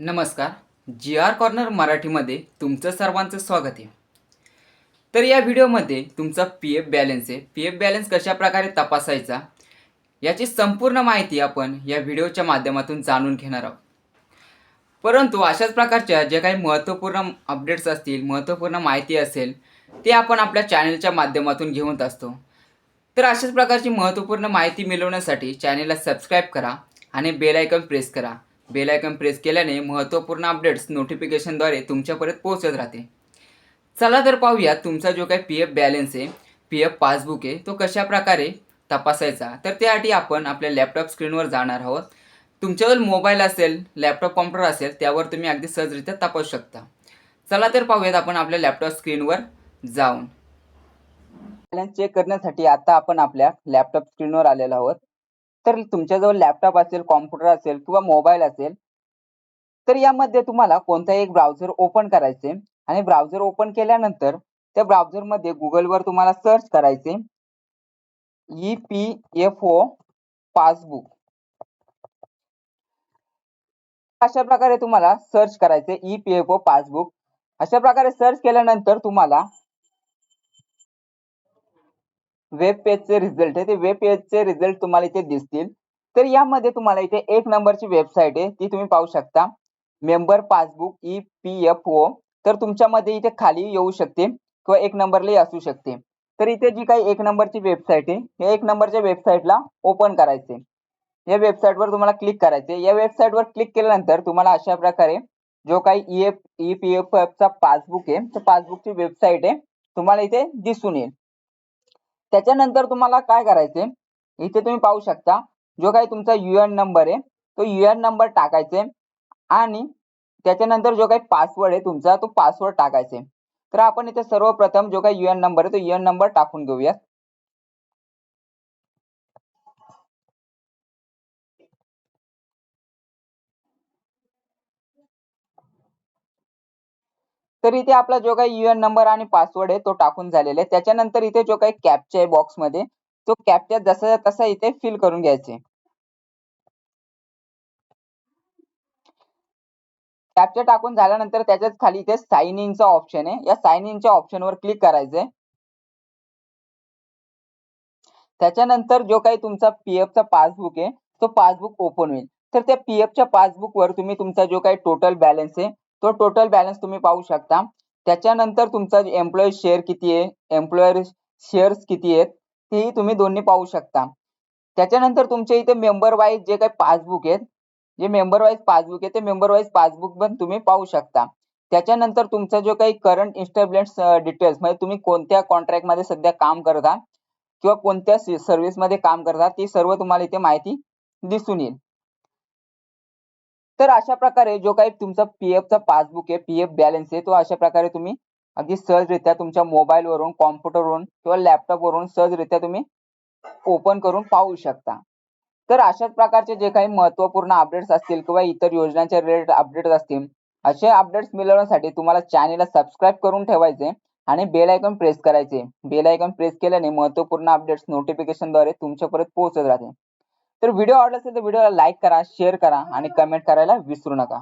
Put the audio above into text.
नमस्कार. जी R corner मराठीमध्ये तुमचं सर्वांचं स्वागत आहे. तर या व्हिडिओमध्ये तुमचा पी एफ बॅलन्स आहे. पी एफ बॅलन्स कशा प्रकारे तपासायचा याची संपूर्ण माहिती आपण या व्हिडिओच्या माध्यमातून जाणून घेणार आहोत. परंतु अशाच प्रकारच्या जे काही महत्त्वपूर्ण अपडेट्स असतील महत्त्वपूर्ण माहिती असेल ते आपण आपल्या चॅनलच्या माध्यमातून घेऊन असतो. तर अशाच प्रकारची महत्त्वपूर्ण माहिती मिळवण्यासाठी चॅनेलला सबस्क्राईब करा आणि बेल आयकॉन प्रेस करा. बेल प्रेस केल्याने महत्त्वपूर्ण अपडेट्स नोटिफिकेशनद्वारे तुमच्यापर्यंत पोहोचत राहते. चला तर पाहूया तुमचा जो काही पी एफ बॅलन्स आहे पी एफ पासबुक आहे तो कशा प्रकारे तपासायचा? तर त्यासाठी आपण आपल्या लॅपटॉप स्क्रीनवर जाणार आहोत. तुमच्याजवळ मोबाईल असेल लॅपटॉप कॉम्प्युटर असेल त्यावर तुम्ही अगदी सहजरित्या तपासू शकता. चला तर पाहूयात आपण आपल्या लॅपटॉप स्क्रीनवर जाऊन. बॅलन्स चेक करण्यासाठी आता आपण आपल्या लॅपटॉप स्क्रीनवर आलेलो आहोत. तर तुमच्याजवळ लॅपटॉप असेल कॉम्प्युटर असेल किंवा मोबाईल असेल तर यामध्ये तुम्हाला कोणताही एक ब्राउझर ओपन करायचे आणि ब्राउझर ओपन केल्यानंतर त्या ब्राउझरमध्ये गुगलवर तुम्हाला सर्च करायचे E P F O passbook अशा प्रकारे तुम्हाला सर्च करायचे E P F O passbook अशा प्रकारे सर्च केल्यानंतर तुम्हाला वेब पेजचे रिझल्ट आहे. ते वेब पेजचे रिझल्ट तुम्हाला इथे दिसतील. तर यामध्ये तुम्हाला इथे एक नंबरची वेबसाईट आहे. ती तुम्ही पाहू शकता. Member passbook E P F O तर तुमच्यामध्ये इथे खाली येऊ शकते किंवा एक नंबरलाही असू शकते. तर इथे जी काही एक नंबरची वेबसाईट आहे या एक नंबरच्या वेबसाईटला ओपन करायचे. या वेबसाईटवर तुम्हाला क्लिक करायचे. या वेबसाईटवर क्लिक केल्यानंतर तुम्हाला अशा प्रकारे जो काही E F E P F चा पासबुक आहे तर पासबुकची वेबसाईट आहे तुम्हाला इथे दिसून येईल. त्याच्यानंतर तुम्हाला काय करायचे इथे तुम्ही पाहू शकता जो काही तुमचा यू एन नंबर आहे तो यू एन नंबर टाकायचे आणि त्याच्यानंतर जो काही पासवर्ड आहे तुमचा तो पासवर्ड टाकायचे तर आपण इथे सर्वप्रथम जो काही यू एन नंबर आहे तो यू एन नंबर टाकून घेऊयात. तर इथे आपला जो काही यू एन नंबर आणि पासवर्ड आहे तो टाकून झालेला आहे. त्याच्यानंतर इथे जो काही कॅपचा आहे बॉक्समध्ये तो कॅपचा जसा तसा इथे फिल करून घ्यायचे. कॅपचा टाकून झाल्यानंतर त्याच्याच खाली इथे साइन इनचा ऑप्शन आहे. या साइन इनच्या ऑप्शनवर क्लिक करायचंय. त्याच्यानंतर जो काही तुमचा पीएफ चा पासबुक आहे तो पासबुक ओपन होईल. तर त्या पीएफ च्या पासबुक वर तुम्ही तुमचा जो काही टोटल बॅलन्स आहे तो टोटल बॅलन्स तुम्ही पाहू शकता. त्याच्यानंतर तुमचा एम्प्लॉई शेअर किती आहे? एम्प्लॉयर शेअर्स किती आहेत? तेही तुम्ही दोन्ही पाहू शकता. त्याच्यानंतर तुमच्या इथे मेंबर वाईज जे काही पासबुक आहेत जे मेंबर वाईज पासबुक आहे ते मेंबर वाईज पासबुक पण तुम्ही पाहू शकता. त्याच्यानंतर तुमचा जो काही करंट इन्स्टॉलमेंट डिटेल्स म्हणजे तुम्ही कोणत्या कॉन्ट्रॅक्टमध्ये सध्या काम करता किंवा कोणत्या सर्व्हिसमध्ये काम करता ती सर्व तुम्हाला इथे माहिती दिसून येईल. तर अशा प्रकारे जो काही तुमचा पीएफ चा पासबुक आहे पीएफ बॅलन्स आहे तो अशा प्रकारे तुम्ही अगदी सहजरित्या तुमच्या मोबाईल कॉम्प्युटरवरून कॉम्प्युटर किंवा लॅपटॉपवरून सहजरित्या तुम्ही ओपन करून पाहू शकता. तर अशाच प्रकारचे जे काही महत्त्वपूर्ण अपडेट्स असतील किंवा इतर योजनांच्या रिलेटेड अपडेट्स असतील असे अपडेट्स मिळवण्यासाठी तुम्हाला चॅनेलला सबस्क्राईब करून ठेवायचे आणि बेल आयकॉन प्रेस करायचे. बेल आयकॉन प्रेस केल्याने महत्त्वपूर्ण अपडेट्स नोटिफिकेशनद्वारे तुमच्यापर्यंत पोहोचत राहते. तर व्हिडिओ आवडला असेल तर व्हिडिओला लाईक करा शेअर करा आणि कमेंट करायला विसरू नका.